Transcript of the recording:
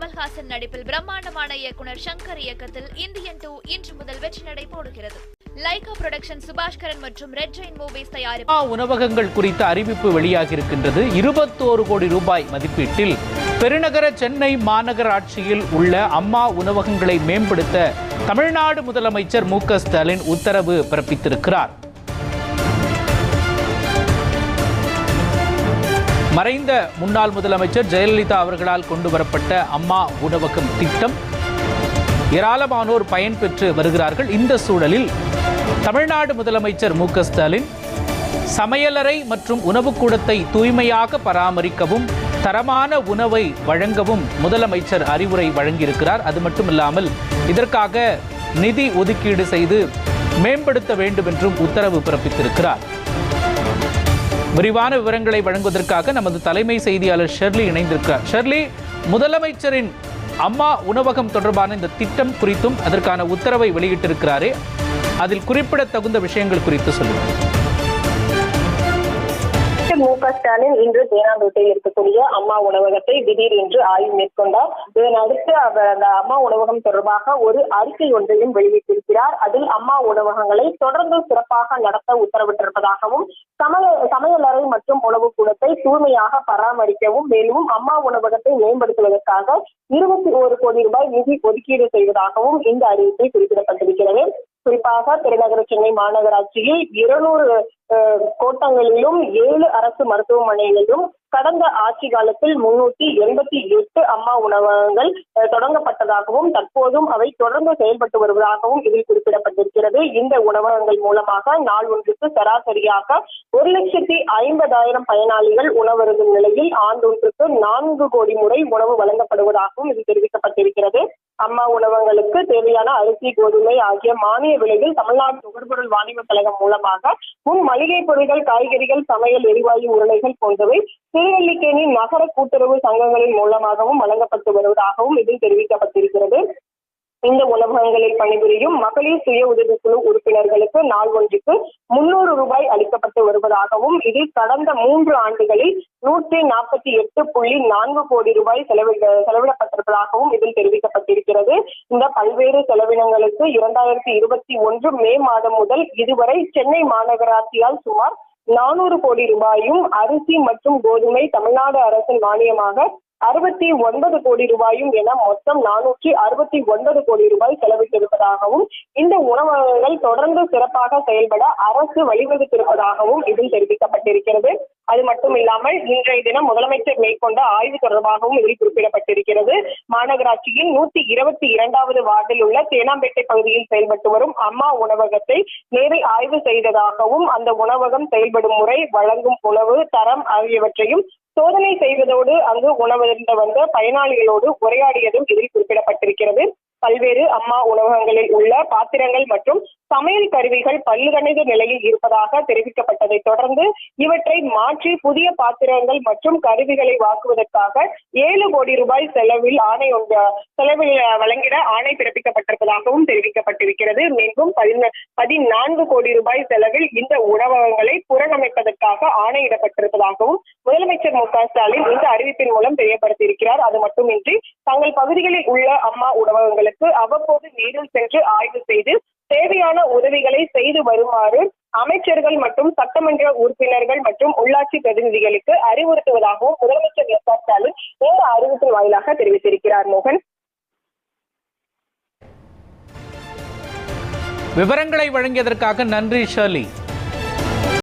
கமல்ஹாசன் நடிப்பில் பிரம்மாண்டமான இயக்குனர் சங்கர் இயக்கத்தில் இந்தியன் டூ இன்று முதல் வெற்றி நடை போடுகிறது. லைகா புரொடக்ஷன் சுபாஷ்கரன் மற்றும் ரெட் ஜெயின் மூவிஸ் தயாரிப்பு. உணவகங்கள் குறித்த அறிவிப்பு வெளியாகி இருக்கின்றது இருபத்தோரு கோடி ரூபாய் மதிப்பீட்டில் பெருநகர சென்னை மாநகராட்சியில் உள்ள அம்மா உணவகங்களை மேம்படுத்த தமிழ்நாடு முதலமைச்சர் மு க ஸ்டாலின் உத்தரவு பிறப்பித்திருக்கிறார். மறைந்த முன்னாள் முதலமைச்சர் ஜெயலலிதா அவர்களால் கொண்டு வரப்பட்ட அம்மா உணவகம் திட்டம் ஏராளமானோர் பயன்பெற்று வருகிறார்கள். இந்த சூழலில் தமிழ்நாடு முதலமைச்சர் மு ஸ்டாலின் சமையலறை மற்றும் உணவுக்கூடத்தை தூய்மையாக பராமரிக்கவும் தரமான உணவை வழங்கவும் முதலமைச்சர் அறிவுரை வழங்கியிருக்கிறார். அது மட்டுமில்லாமல் இதற்காக நிதி ஒதுக்கீடு செய்து மேம்படுத்த வேண்டும் என்றும் உத்தரவு பிறப்பித்திருக்கிறார். விரிவான விவரங்களை வழங்குவதற்காக நமது தலைமை செய்தியாளர் ஷெர்லி இணைந்திருக்கிறார். ஷெர்லி முதலமைச்சரின் அம்மா உணவகம் தொடர்பான இந்த திட்டம் குறித்தும் அதற்கான உத்தரவை வெளியிட்டிருக்கிறாரே. அதில் குறிப்பிடத்தகுந்த விஷயங்கள் குறித்து சொல்லுங்கள். மு க ஸ்டாலின் இன்று தேனாம்பேட்டையில் இருக்கக்கூடிய அம்மா உணவகத்தை திடீர் என்று ஆய்வு மேற்கொண்டார். இதனடுத்து அவர் அந்த அம்மா உணவகம் தொடர்பாக ஒரு அறிக்கை ஒன்றையும் வெளியிட்டிருக்கிறார். அதில் அம்மா உணவகங்களை தொடர்ந்து சிறப்பாக நடத்த உத்தரவிட்டிருப்பதாகவும் சமைய சமையலறை மற்றும் உணவு கூடத்தை தூய்மையாக பராமரிக்கவும் மேலும் அம்மா உணவகத்தை மேம்படுத்துவதற்காக இருபத்தி ஒரு கோடி ரூபாய் நிதி ஒதுக்கீடு செய்வதாகவும் இந்த அறிவிப்பை குறிப்பிடப்பட்டிருக்கிறது. குறிப்பாக பெருநகர சென்னை மாநகராட்சியில் இருநூறு கோட்டங்களிலும் ஏழு அரசு மருத்துவமனைகளிலும் கடந்த ஆட்சி காலத்தில் முன்னூத்தி எண்பத்தி எட்டு அம்மா உணவகங்கள் தொடங்கப்பட்டதாகவும் தற்போதும் அவை தொடர்ந்து செயல்பட்டு வருவதாகவும் இதில் குறிப்பிடப்பட்டிருக்கிறது. இந்த உணவகங்கள் மூலமாக நாள் ஒன்றுக்கு சராசரியாக ஒரு லட்சத்தி ஐம்பதாயிரம் பயனாளிகள் உணவருந்தும் நிலையில் ஆண்டொன்றுக்கு நான்கு கோடி முறை உணவு வழங்கப்படுவதாகவும் இது தெரிவிக்கப்பட்டிருக்கிறது. அம்மா உணவகங்களுக்கு தேவையான அரிசி கோதுமை ஆகிய மானிய விலையில் தமிழ்நாடு நுகர்பொருள் வாணிப கழகம் மூலமாக முன் மளிகை பொருட்கள் காய்கறிகள் சமையல் எரிவாயு உருளைகள் போன்றவை திருநெல்லிக்கேணி நகர கூட்டுறவு சங்கங்களின் மூலமாகவும் வழங்கப்பட்டு வருவதாகவும் இதில் தெரிவிக்கப்பட்டிருக்கிறது. இந்த உணவகங்களில் பணிபுரியும் மகளிர் சுய உதவிக்குழு உறுப்பினர்களுக்கு நாள் ஒன்றுக்கு முன்னூறு ரூபாய் அளிக்கப்பட்டு வருவதாகவும் இதில் கடந்த மூன்று ஆண்டுகளில் நூற்றி நாற்பத்தி எட்டு புள்ளி நான்கு கோடி ரூபாய் செலவி செலவிடப்பட்டிருப்பதாகவும் இதில் தெரிவிக்கப்பட்டிருக்கிறது. இந்த பல்வேறு செலவினங்களுக்கு இரண்டாயிரத்தி இருபத்தி ஒன்று மே மாதம் முதல் இதுவரை சென்னை மாநகராட்சியால் சுமார் நானூறு கோடி ரூபாயும் அரிசி மற்றும் கோதுமை தமிழ்நாடு அரசின் மானியமாக அறுபத்தி ஒன்பது கோடி ரூபாயும் என மொத்தம் நானூற்றி அறுபத்தி ஒன்பது கோடி ரூபாய் செலவிட்டிருப்பதாகவும் இந்த உணவகங்கள் தொடர்ந்து சிறப்பாக செயல்பட அரசு வழிவகுத்திருப்பதாகவும் இதில் தெரிவிக்கப்பட்டிருக்கிறது. அது மட்டும் இல்லாமல் இன்றைய தினம் முதலமைச்சர் மேற்கொண்ட ஆய்வு தொடர்பாகவும் இதில் குறிப்பிடப்பட்டிருக்கிறது. மாநகராட்சியில் நூத்தி இருபத்தி இரண்டாவது வார்டில் உள்ள தேனாம்பேட்டை பகுதியில் செயல்பட்டு வரும் அம்மா உணவகத்தை நேரில் ஆய்வு செய்ததாகவும் அந்த உணவகம் செயல்படும் முறை வழங்கும் உணவு தரம் ஆகியவற்றையும் சோதனை செய்வதோடு அங்கு உணவருந்த வந்த பயனாளிகளோடு உரையாடியதும் இதில் குறிப்பிடப்பட்டிருக்கிறது. பல்வேறு அம்மா உணவகங்களில் உள்ள பாத்திரங்கள் மற்றும் சமையல் கருவிகள் பல்லுகணித நிலையில் இருப்பதாக தெரிவிக்கப்பட்டதை தொடர்ந்து இவற்றை மாற்றி புதிய பாத்திரங்கள் மற்றும் கருவிகளை வாங்குவதற்காக ஏழு கோடி ரூபாய் செலவில் ஆணை செலவில் வழங்கிட ஆணை பிறப்பிக்கப்பட்டிருப்பதாகவும் தெரிவிக்கப்பட்டிருக்கிறது. மீண்டும் பதினான்கு கோடி ரூபாய் செலவில் இந்த உணவகங்களை புறணமைப்பதற்காக ஆணையிடப்பட்டிருப்பதாகவும் முதலமைச்சர் மு க ஸ்டாலின் இந்த அறிவிப்பின் மூலம் தெரியப்படுத்தியிருக்கிறார். அது மட்டுமின்றி தங்கள் பகுதிகளில் உள்ள அம்மா உணவகங்களுக்கு அவ்வப்போது நேரில் சென்று ஆய்வு செய்து தேவையான உதவிகளை செய்து வருமாறு அமைச்சர்கள் மற்றும் சட்டமன்ற உறுப்பினர்கள் மற்றும் உள்ளாட்சி பிரதிநிதிகளுக்கு அறிவுறுத்துவதாகவும் முதலமைச்சர் மு க ஸ்டாலின் இந்த அறிவிப்பின் வாயிலாக தெரிவித்திருக்கிறார். மோகன். விவரங்களை வழங்கியதற்காக நன்றி ஷர்லி.